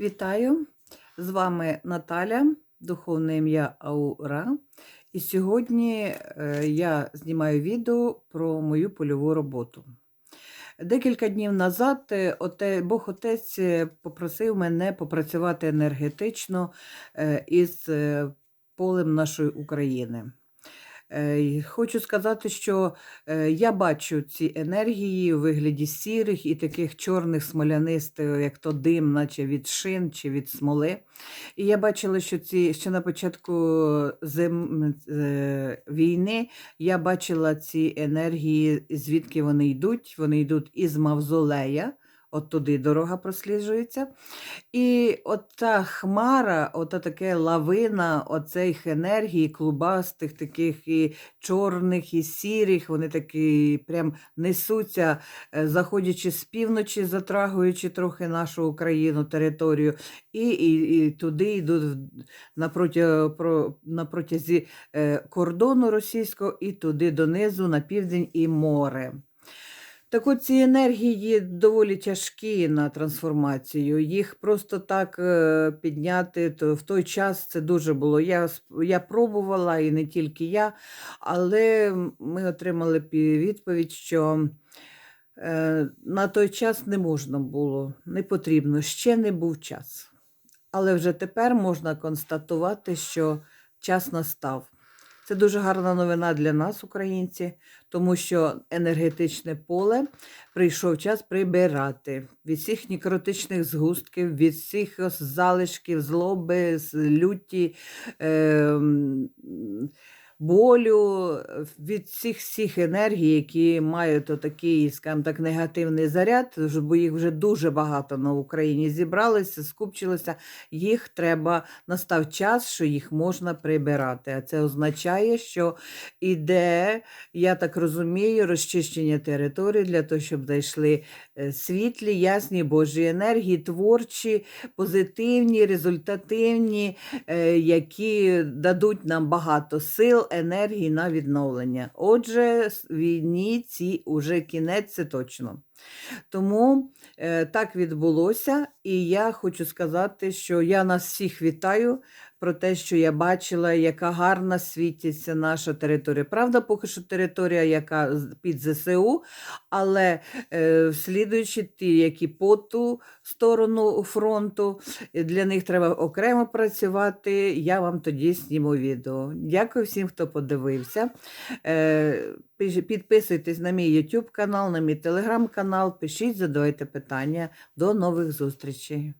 Вітаю! З вами Наталя, духовне ім'я Аура. І сьогодні е, я знімаю відео про мою польову роботу. Декілька днів назад е, Бог Отець е, попросив мене попрацювати енергетично із полем нашої України. Е, Хочу сказати, що е, я бачу ці енергії у вигляді сірих і таких чорних смолянистих, як то дим, наче від шин чи від смоли. І я бачила, що ці ще на початку зим, е, війни я бачила ці енергії, звідки вони йдуть. Вони йдуть із мавзолея. От туди дорога просліджується. І от та хмара, ота таке лавина оцих енергій, клубастих, таких і чорних, і сірих, вони такі прям несуться, е, заходячи з півночі, затрагуючи трохи нашу Україну, територію, і, і, і туди йдуть на протязі е, кордону російського, і туди донизу, на південь і море. Так от ці енергії доволі тяжкі на трансформацію. Їх просто так е, підняти, то в той час це дуже було. Я, я пробувала, і не тільки я, але ми отримали відповідь, що е, на той час не можна було, не потрібно, ще не був час. Але вже тепер можна констатувати, що час настав. Це дуже гарна новина для нас, українці, тому що енергетичне поле прийшов час прибирати. Від всіх нікротичних згустків, від всіх залишків злоби, люті, ем, болю, е, від всіх всіх енергій, які мають отакий, скажімо так, негативний заряд, бо їх вже дуже багато на Україні зібралися, скупчилося. Їх треба настав час, що їх можна прибирати. А це означає, що іде, я так розумію, розчищення території для того, щоб зайшли е, світлі, ясні Божі енергії, творчі, позитивні, результативні, е, які дадуть нам багато сил, енергії на відновлення. Отже, війні ці уже кінець, це точно. Тому е, так відбулося, і я хочу сказати, що я нас всіх вітаю про те, що я бачила, яка гарна світиться наша територія. Правда, поки що територія, яка під ЗСУ, але е, слідуючи ті, які по ту сторону фронту, для них треба окремо працювати. Я вам тоді зніму відео. Дякую всім, хто подивився. Е, Підписуйтесь на мій YouTube канал, на мій телеграм канал, пишіть, задавайте питання. До нових зустрічей.